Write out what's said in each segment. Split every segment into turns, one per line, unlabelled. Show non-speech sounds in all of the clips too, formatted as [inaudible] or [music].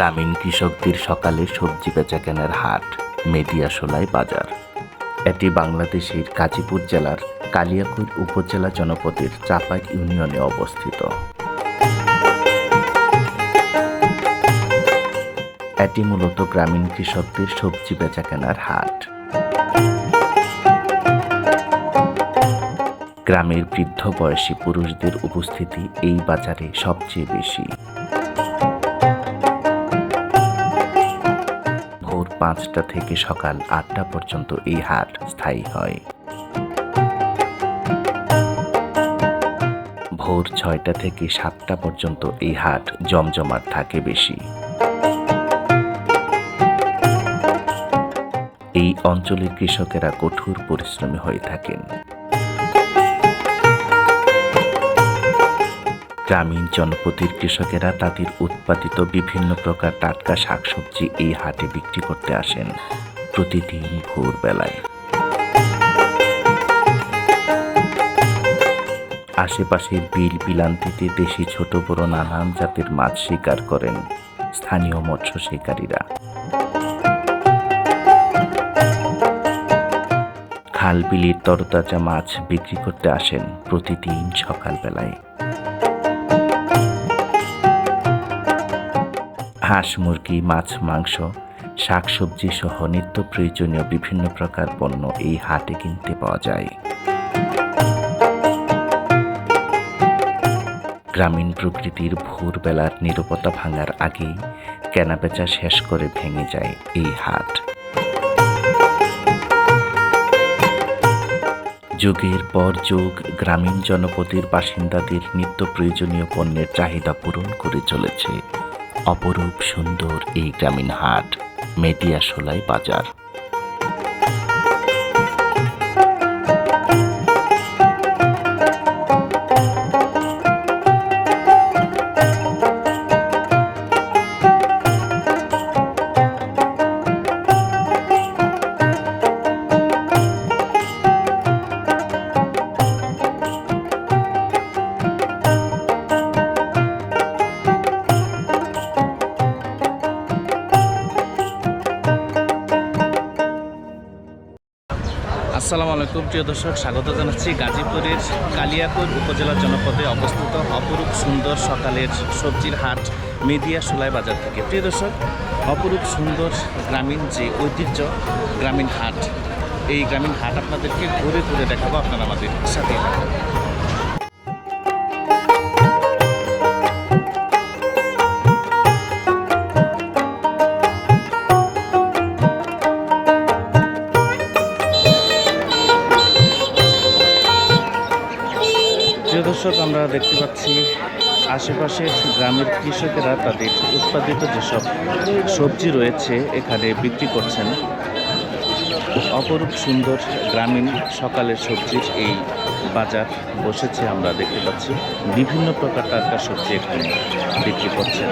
গ্রামীণ কৃষকদের সকালে সবজি বেচা কেনার হাট মেদিয়াশোলায় বাজার। এটি বাংলাদেশের গাজীপুর জেলার কালিয়াকৈর উপজেলা জনপদের চাপাই ইউনিয়নে অবস্থিত। এটি মূলত গ্রামীণ কৃষকদের সবজি বেচা কেনার হাট। গ্রামের বৃদ্ধ বয়সী পুরুষদের উপস্থিতি এই বাজারে সবচেয়ে বেশি। পাঁচটা থেকে সকাল আটটা পর্যন্ত এই হাট স্থায়ী হয়। ভোর ছয়টা থেকে সাতটা পর্যন্ত এই হাট জমজমাট থাকে বেশি। এই অঞ্চলের কৃষকেরা কঠোর পরিশ্রমী হয়ে থাকেন। গ্রামীণ জনপতির কৃষকেরা তাদের উৎপাদিত বিভিন্ন প্রকার টাটকা শাকসবজি এই হাটে বিক্রি করতে আসেন প্রতিদিন ভোরবেলায়। আশেপাশের বিল বিলান্তিতে দেশি ছোট বড় নানান জাতের মাছ শিকার করেন স্থানীয় মৎস্য শিকারীরা। খাল বিলির তরতাজা মাছ বিক্রি করতে আসেন প্রতিদিন সকালবেলায়। হাঁস, মুরগি, মাছ, মাংস, শাকসবজি সহ নিত্য প্রয়োজনীয় বিভিন্ন প্রকার পণ্য এই হাটে কিনতে পাওয়া যায়। গ্রামীণ প্রকৃতির ভোরবেলার নিরবতা ভাঙার আগেই কেনাবেচা শেষ করে ভেঙে যায় এই হাট। যুগের পর যুগ গ্রামীণ জনপদের বাসিন্দাদের নিত্য প্রয়োজনীয় পণ্যের চাহিদা পূরণ করে চলেছে। অপরূপ সুন্দর এই গ্রামীণ হাট মেটিয়াশোলাই বাজার।
প্রিয় দর্শক, স্বাগত জানাচ্ছি গাজীপুরের কালিয়াপুর উপজেলা জনপদে অবস্থিত অপরূপ সুন্দর সকালের সবজির হাট মেদিয়া সোলাই বাজার থেকে। প্রিয় দর্শক, অপরূপ সুন্দর গ্রামীণ যে ঐতিহ্য গ্রামীণ হাট, এই গ্রামীণ হাট আপনাদেরকে ঘুরে ঘুরে দেখাবো, আপনারা আমাদের সাথে আমরা দেখতে পাচ্ছি আশেপাশের গ্রামের কৃষকেরা তাদের উৎপাদিত যেসব সবজি রয়েছে এখানে বিক্রি করছেন। অপরূপ সুন্দর গ্রামীণ সকালের সবজির এই বাজার বসেছে আমরা দেখতে পাচ্ছি। বিভিন্ন প্রকার টাটকা সবজি এখানে বিক্রি করছেন।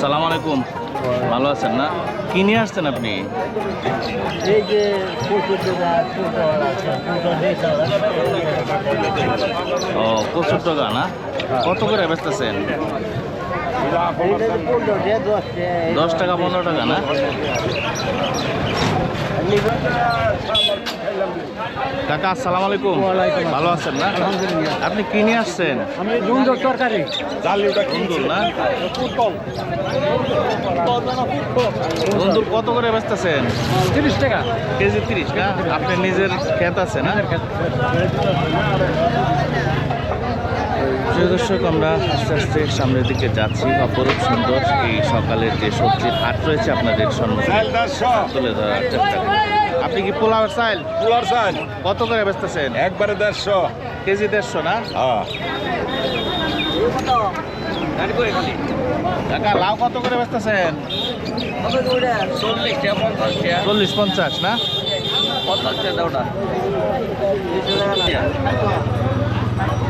সালাম আলাইকুম। ভালো আছেন না? কি নিয়ে আসছেন আপনি?
এই যে
ও প্রচুর টাকা না? কত করে বেচতেছেন? দশ টাকা পনেরো টাকা না? কাকা আসসালামু আলাইকুম।
ওয়ালাইকুম
ভালো আছেন না?
আলহামদুলিল্লাহ।
আপনি কি নিয়ে আসছেন?
আমি দুধ তরকারি।
বন্ধুর না? বন্ধুর কত করে বেচতেছেন?
তিরিশ টাকা।
কেজি তিরিশ না আপনি নিজের ক্ষেত আছে না? প্রিয় দর্শক আমরা আস্তে আস্তে সামনের দিকে যাচ্ছি। অপরূপ সুন্দর এই সকালের যে সবজির হাট রয়েছে আপনাদের সম্মুখে তুলে ধরার চেষ্টা করি আপনি কি পোলাও চাইল
পোলার চাল।
কত করে বেচতেছেন?
একবারে দেড়শো।
কেজি দেড়শো না?
হ্যাঁ।
লাউ কত করে বেচতেছেন? চল্লিশ পঞ্চাশ না?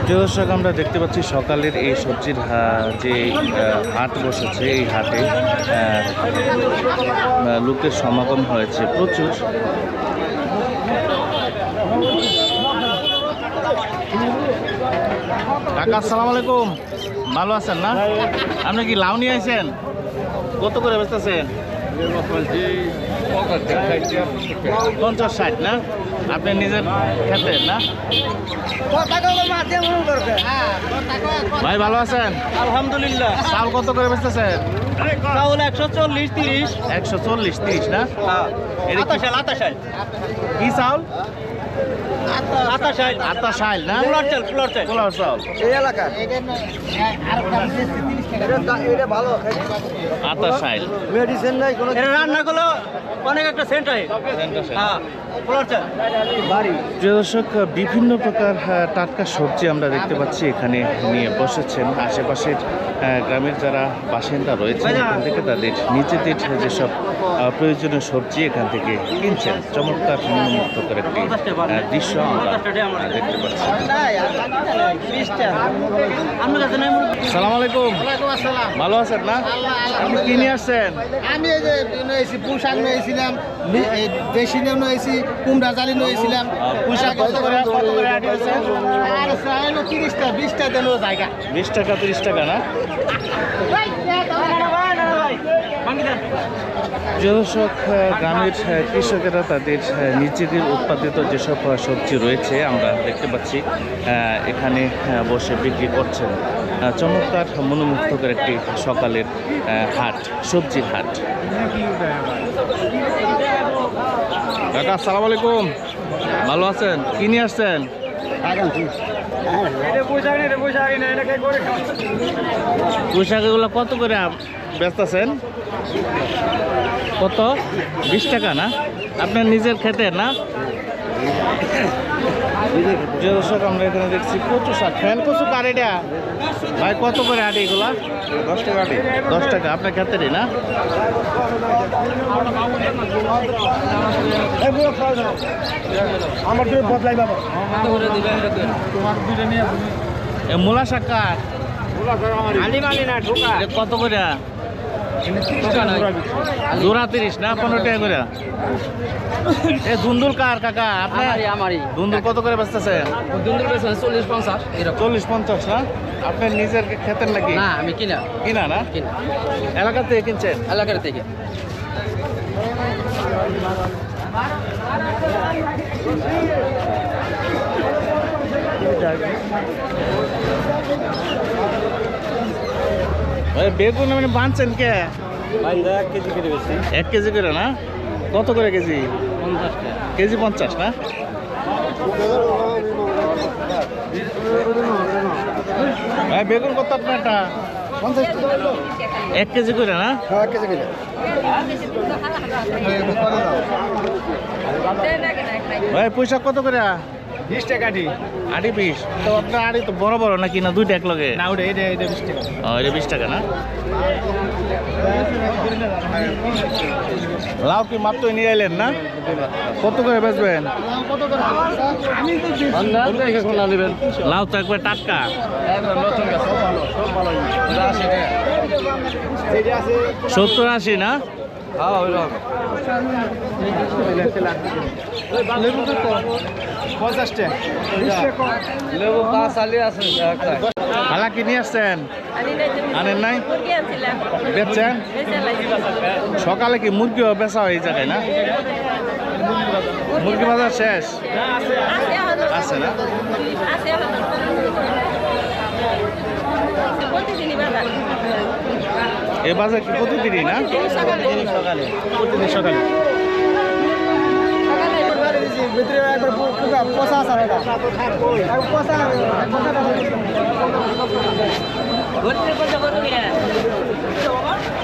প্রিয় দর্শক আমরা দেখতে পাচ্ছি সকালের এই সবজির হা- যে হাট বসেছে এই হাটে লোকের সমাগম হয়েছে প্রচুর। কাকা আসসালামু আলাইকুম। ভালো আছেন না? আপনি কি লাউ নিয়ে আইছেন? কত করে বেচতেছেন? পঞ্চাশ ষাট না? আপনি নিজের খেতে না? ভাই ভালো আছেন?
আলহামদুলিল্লাহ।
চাল কত করে বেচতেছেন?
চাউল একশো চল্লিশ তিরিশ।
একশো চল্লিশ তিরিশ না? এটা কি- চাউল? আটা শাইল না?
পোলার চাল পোলার চাল।
পোলাও চাউল
এই এলাকা এটা ভালো মেডিসিন নাই কোনো এটা রান্না করল অনেক একটা সেন্ট হ্যাঁ পোলার চাল বাড়ি
প্রিয় দর্শক বিভিন্ন প্রকার আহ, টাটকা সবজি আমরা দেখতে পাচ্ছি এখানে নিয়ে বসেছেন আশেপাশের গ্রামের যারা বাসিন্দা রয়েছে এখান থেকে তাদের নিজেদের যেসব প্রয়োজনীয় সবজি এখান থেকে কিনছেন চমৎকার মনোমুগ্ধকর একটি দৃশ্য আমরা দেখতে পাচ্ছি সালাম আলাইকুম ভালো আছেন না? আপনি কি নিয়ে আসছেন?
আমি এই যে নিয়েছি পুঁশাক নিয়েছিলাম দেশি নিয়েও নিয়েছি কুমড়া জালি নিয়েছিলাম।
পুঁইশাক কত করে কত করে আটি
আর তিরিশটা বিশটা দিল জায়গা।
বিশ টাকা তিরিশ টাকা না? দর্শক আহ, গ্রামের কৃষকেরা তাদের নিজেদের উৎপাদিত যেসব সবজি রয়েছে আমরা দেখতে পাচ্ছি আহ, এখানে বসে বিক্রি করছেন। আহ, চমৎকার মনোমুগ্ধকর একটি সকালের আহ, হাট সবজির হাট। কাকা আসসালামু আলাইকুম। ভালো আছেন? কি নিয়ে আসছেন? পোশাকগুলো কত করে বেচতেছেন কত? বিশ টাকা না? আপনার নিজের খেতে না? যে দর্শক আমরা এখানে দেখছি কচু শাক। ফ্যান কচু কারিটা ভাই কত করে আটি এগুলা? দশ টাকা দশ টাকা আপনার ক্ষেত্রে না?
আমার জন্য বদলাই বাবা।
এ মূলা শাক কার? কত করে? জোড়া তিরিশ না পনেরো টাকা করে? এ দুন্দুল কার কাকা? আপনার দুন্দুল কত করে বেচতেছে?
দুন্দুল চল্লিশ পঞ্চাশ
চল্লিশ পঞ্চাশ না আপনার নিজের খেতের নাকি?
না আমি কিনা।
কিনা না?
কিনা।
এলাকা থেকে কিনছেন?
এলাকার থেকে।
ওই বেগুন মানে বানছেন কে?
এক কেজি করে
এক কেজি করে না? কত করে কেজি? কেজি পঞ্চাশ না? ভাই বেগুন কত আপনারটা?
পঞ্চাশ
এক কেজি করে না?
টাকা [laughs] কেজি
ভাই পয়সা কত করে?
বিশ টাকা ডি
আড়ি পিস তো আপনার আড়ি তো বড় বড় নাকি না দুইটা এক লগে
না ওটা এটা এটা বিশ টাকা।
ও এটা বিশ টাকা না? লাউ কি মাত্র নিয়ে এলেন না? কত করে বেচবেন? লাউ তো একবার টাটকা। সত্তর আশি না?
হ্যাঁ ওইরকম লেবু কত পঞ্চাশ টাকা
কি নিয়ে আসছেন? আনেন নাই? বেচছেন? সকালে কি মুরগিও বেচা হয় এই জায়গায় না? মুরগি বাজার শেষ? আছে না? এ বাজার কি প্রতিদিনই না?
সকালে। প্রতিদিন সকালে। ভিতরে একবার পোকা পচা আছে এটা। পচা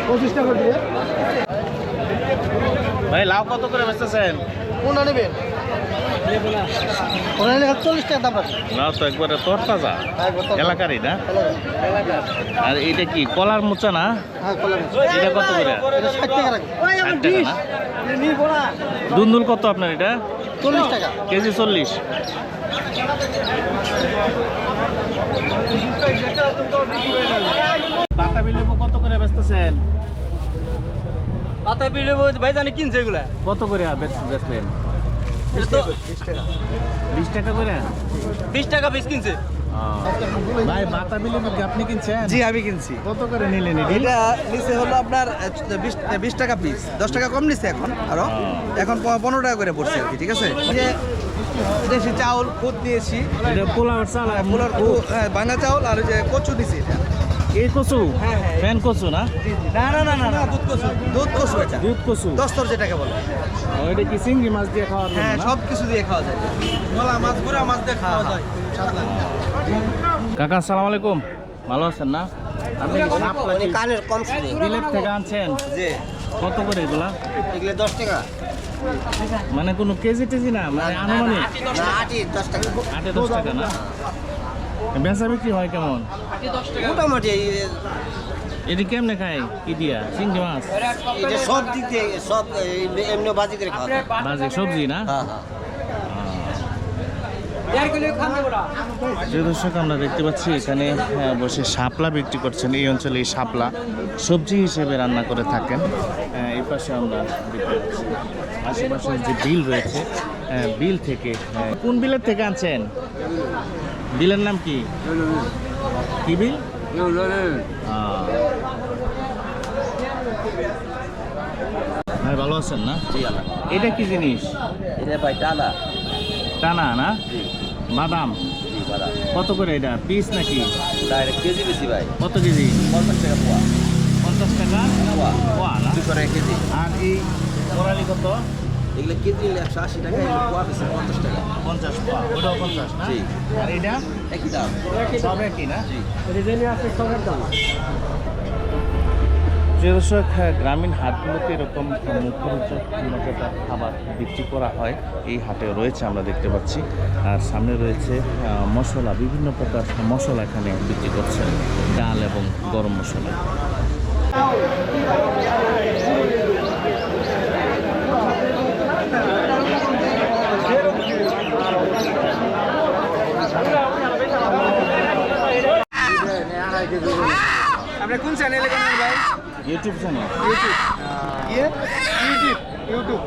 পঁচিশটা করে দিয়ে।
ভাই লাউ কত করে বেচতেছেন?
কোনটা নেবেন
আর এটা কি কলার মোচা না?
হ্যাঁ
এটা কত করে? দুন্দুল কত আপনার এটা?
চল্লিশ টাকা।
কেজি চল্লিশ। বাতাবি লেবু কত করে বেচতেছেন?
পাতা পিলে ভাইজানি কিনছে এগুলা।
কত করে বেচ- বেচলেন?
এটা তো
বিশ টাকা করে?
বিশ টাকা পিস কিনছে।
ভাই বাতাবিলি আপনি কিনছেন?
জি আমি কিনছি।
কত করে নিলেন এটি?
নিচে হলো আপনার বিশ টাকা পিস দশ টাকা কম নিচ্ছে এখন আরও। এখন পনেরো টাকা করে পড়ছে আর কি ঠিক আছে? যে দেশি চাউল খুদ দিয়েছি।
এটা চাল আর
পোলার হ্যাঁ বাংলা চাউল আর যে কচু দিছি এটা।
এই কচু?
হ্যাঁ, হ্যাঁ।
ফ্যান কচু না?
না না না না দুধ কচু দুধ কচু এটা।
দুধ কচু?
দস্তর যেটাকে বলে।
ওইটা কি চিংড়ি মাছ দিয়ে জন্য
হ্যাঁ সব কিছু দিয়ে খাওয়া যায়। গলা মাছ গুঁড়া মাছ দিয়ে খাওয়া যায়।
কাকা আসসালামু আলাইকুম। ভালো আছেন না? আপনি কি
কানের কম শুনে
বিলেত থেকে আনছেন?
যে
কত করে এগুলা?
এগুলো দশ টাকা।
মানে কোনো কেজি টেজি না? মানে আনুমানিক
না আটি দশ টাকা।
আটে দশ টাকা। না? বেচা বিক্রি হয় কেমন?
মোটামুটি
এটি কেমনে খায়? কি দিয়া? চিংড়ি মাছ?
এটা সব দিক দিয়ে সব এমনি বাজি করে খাওয়া।
বাজে সবজি না?
হ্যাঁ হ্যাঁ।
যে দর্শক আমরা দেখতে পাচ্ছি এখানে বসে শাপলা বিক্রি করছেন। এই অঞ্চলে এই শাপলা সবজি হিসেবে রান্না করে থাকেন। এই পাশে আমরা আশেপাশে যে বিল রয়েছে বিল থেকে কোন বিলের থেকে আনছেন? বিলের নাম কি? কি বিল। ভাই ভালো আছেন না? এটা কি জিনিস?
এটা ভাই টানা।
টানা না? বাদাম? কত করে এটা? পিস নাকি?
ডাইরেক্ট কেজি বেশি ভাই।
কত কেজি?
পঞ্চাশ টাকা পোয়া।
পঞ্চাশ টাকা?
পোয়া।
পোয়া
দুশো টাকা কেজি।
আর এই কোরালি কত?
এগুলো কেজি নিলে একশো আশি টাকা এগুলো পোয়া বেশি পঞ্চাশ টাকা।
পঞ্চাশ পোয়া ওটাও পঞ্চাশ না? আর এটা?
একই দাম।
সব একই না?
জি।
যে দর্শক হ্যাঁ, গ্রামীণ হাটগুলোতে এরকম মুখরোচক খাবার বিক্রি করা হয় এই হাটে রয়েছে আমরা দেখতে পাচ্ছি আর সামনে রয়েছে মশলা বিভিন্ন প্রকার মশলা এখানে বিক্রি করছে ডাল এবং গরম মশলা
আপনি কোন চ্যানেলে কেন ভাই
ইউটিউব চ্যানেল
ইয়ে ইউটিউব ইউটিউব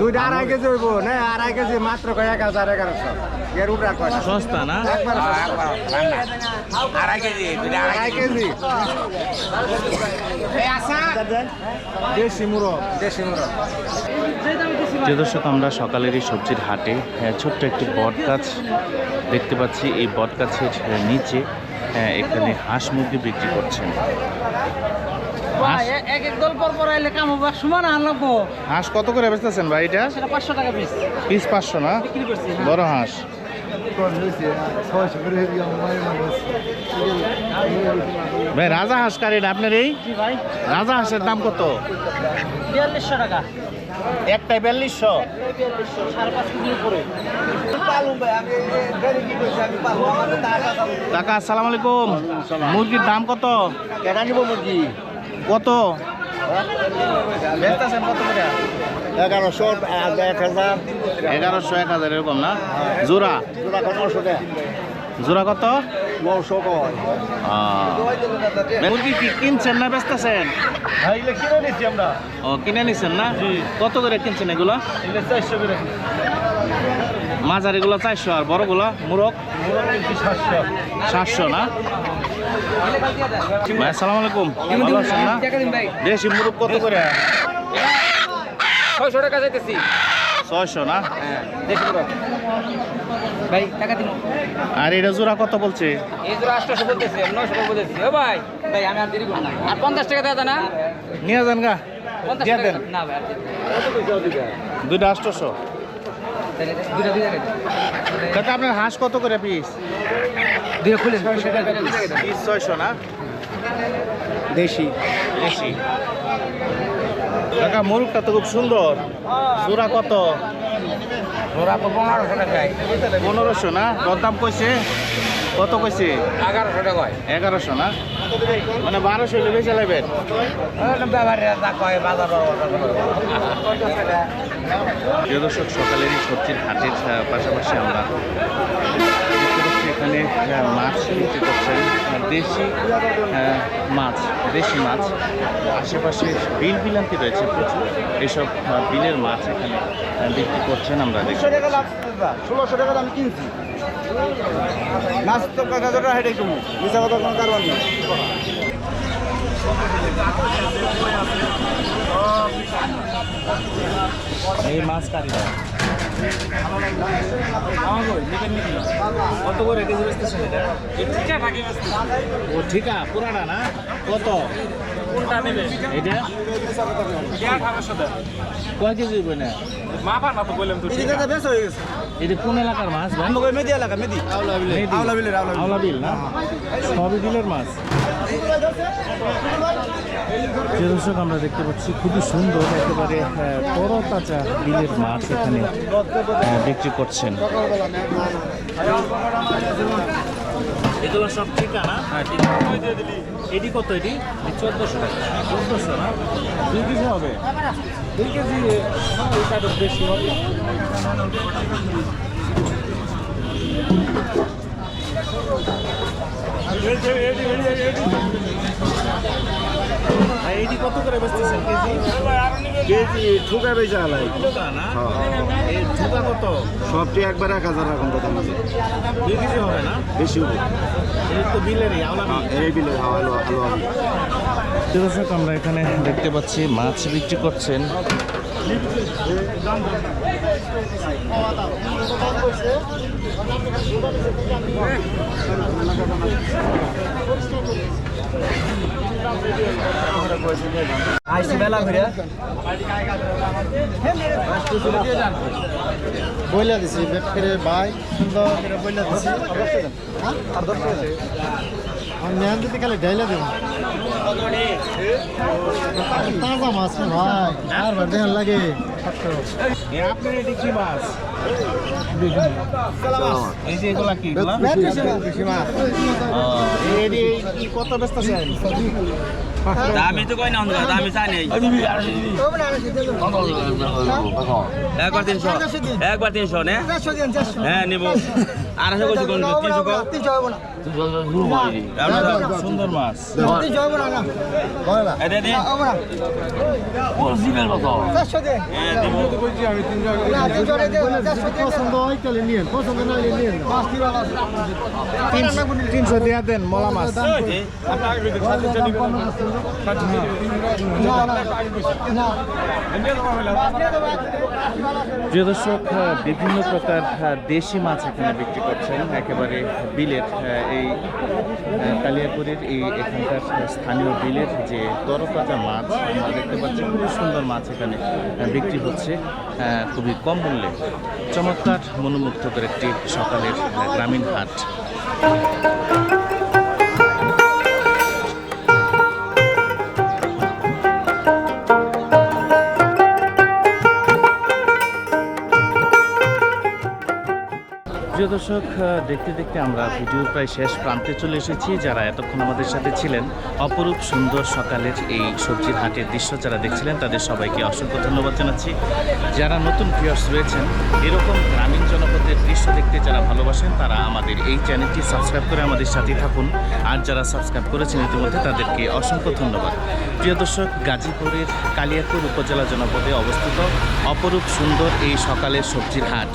দুইটা আড়াই কেজি হইব না আড়াই কেজি মাত্র কয় এক হাজার এগারোশো এর উপরে না।
সস্তা না
আড়াই কেজি দেশি মুরগ দেশি মুরগ
যে দর্শক আমরা সকালের এই সবজির হাটে হ্যাঁ, ছোট্ট একটি বট গাছ দেখতে পাচ্ছি এই বট গাছের আহ, নিচে হ্যাঁ, এখানে হাঁস মুরগি বিক্রি করছেন। হাঁস-
এক এক দল পর পর এলে কাম হবে সমান আনলাম
হাঁস কত করে বেচতেছেন ভাই এটা?
সেটা পাঁচশো টাকা পিস।
পিস পাঁচশো না? বড় হাঁস। ভাই রাজা হাঁস কার আপনার এই?
ভাই।
রাজা হাঁসের দাম কত?
বিয়াল্লিশশো টাকা।
একটাই বিয়াল্লিশশো। কাকা আসসালামু আলাইকুম। মুরগির দাম কত?
কেনা নিব মুরগি?
কত? কত
এগারোশো এক হাজার।
এগারোশো এক হাজার এরকম না? জোড়া?
জোড়া নশো
জোড়া কত?
নশো কয়
মুরগি কি কিনছেন না বেচতেছেন?
হ্যাঁ কিনে নিচ্ছি আমরা।
ও কিনে নিছেন না? কত করে কিনছেন এগুলো?
চারশো করে।
মাঝার এগুলো চারশো আর বড়গুলো মুরগ?
সাতশো।
না? ভাই আসসালামু আলাইকুম। আছেন দেশি মুরগ কত করে?
ছয়শো টাকা যাইতেছি
ছয়শো না?
ভাই টাকা দিন।
আর এটা জোড়া কত বলছে?
এই তো আটশোশো বলতেছি নয়শো টাকা ও ভাই ভাই আমি আর দেরি করব না। আর পঞ্চাশ টাকা যায় না?
নিয়ে যান গা দিয়ে দেন।
না ভাই।
দুইটা কাকা আপনার হাঁস কত করে পিস
খুলে
পিস ছয়শো না?
দেশি।
বেশি কাকা মুরগটা তো খুব সুন্দর। জোড়া কত?
ওরা তো পনেরোশো টাকায়
পনেরোশো না? দরদাম কইছে? কত কইছে?
এগারোশো টাকায়
এগারোশো না? মানে বারোশো
কয় বাজার
প্রিয় দর্শক সকালের সবজির হাটের পাশাপাশি আমরা এখানে মাছ বিক্রি করছেন। দেশি মাছ দেশি মাছ। আশেপাশে বিল বিলান্তি রয়েছে প্রচুর। এসব বিলের মাছ এখানে বিক্রি করছেন আমরা
দাদা ষোলোশো টাকা আমি কিনছি। মাছ তো কয়েক হাজার টাকা হেঁটে কমু মিশা কথা কোনো কারণ নেই।
এই মাছ কারিগর কত করে? কেজি বেচতেছেন এটা ঠিকা পুরাটা না? কত? কোনটা নেবে? এটা কয় কেজি হইবে না?
দাদা বেশ হয়ে গেছে।
এটা কোন এলাকার মাছ ভাই?
মেদি এলাকা মেদি।
মেদি?
আওলা বিলের আওলা
আওলা বিল না? সবই বিলের মাছ। যে দর্শক আমরা দেখতে পাচ্ছি খুবই সুন্দর একেবারে তরতাজা বিলের মাছ এখানে বিক্রি করছেন। এগুলো সব ঠিকানা? হ্যাঁ এটি কত এটি? চোদ্দোশো চোদ্দোশো না? দুই কেজি হবে। দুই কেজি বেশি হবে। এইটি কত করে বেচতেছেন কেজি?
কেজি ঠুকা বেচা আলাই।
ঠুকা না? এই ঠুকা কত?
সবচেয়ে একবার এক হাজার রাখুন কথা
দুই কেজি হবে না?
বেশি হবে। আলো
দর্শক আমরা এখানে দেখতে পাচ্ছি মাছ বিক্রি করছেন।
আইসি বেলা ঘুরে বইলা দিছি করে ভাই সুন্দর বইলা দিছি। আর দশ নেন দিতে খালি ডাইলা দেব। তাজা মাছ ভাই, আর বার দেখান লাগে।
এ আপনার এটি কি মাছ এই যে এগুলা কি এগুলা
বেশি মাছ
এটি
না। নে আড়াইশো দে হ্যাঁ দিব।
পছন্দ হয় তাহলে নিয়েন। পছন্দ না হলে নিয়েন
তিনশো দেয়া দেন মলা মাছ। প্রিয় দর্শক বিভিন্ন প্রকার দেশি মাছ এখানে বিক্রি করছেন, একেবারে বিলের এই কালিয়াপুরের এই এখানকার স্থানীয় বিলের যে তরতাজা মাছ, আমরা দেখতে পাচ্ছি খুবই সুন্দর মাছ এখানে বিক্রি হচ্ছে খুবই কম মূল্যে। চমৎকার, মনোমুগ্ধকর একটি সকালের গ্রামীণ হাট। প্রিয় দর্শক দেখতে দেখতে আমরা ভিডিওর প্রায় শেষ প্রান্তে চলে এসেছি, যারা এতক্ষণ আমাদের সাথে ছিলেন। অপরূপ সুন্দর সকালের এই সবজির হাটের দৃশ্য যারা দেখছিলেন, তাদের সবাইকে অসংখ্য ধন্যবাদ জানাচ্ছি। যারা নতুন ভিউয়ার্স রয়েছেন, এরকম গ্রামীণ দেখতে যারা ভালোবাসেন, তারা আমাদের এই চ্যানেলটি সাবস্ক্রাইব করে আমাদের সাথেই থাকুন। আর যারা সাবস্ক্রাইব করেছেন ইতিমধ্যে, তাদেরকে অসংখ্য ধন্যবাদ। প্রিয় দর্শক, গাজীপুরের কালিয়াপুর উপজেলা জনপদে অবস্থিত অপরূপ সুন্দর এই সকালের সবজির হাট।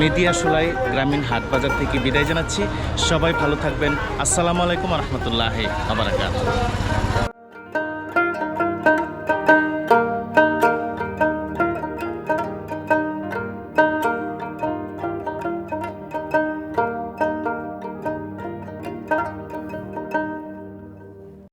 মেদিয়াশোলাই গ্রামীণ হাট বাজার থেকে বিদায় জানাচ্ছি। সবাই ভালো থাকবেন। আসসালামু আলাইকুম রহমতুল্লাহ আবরাকাত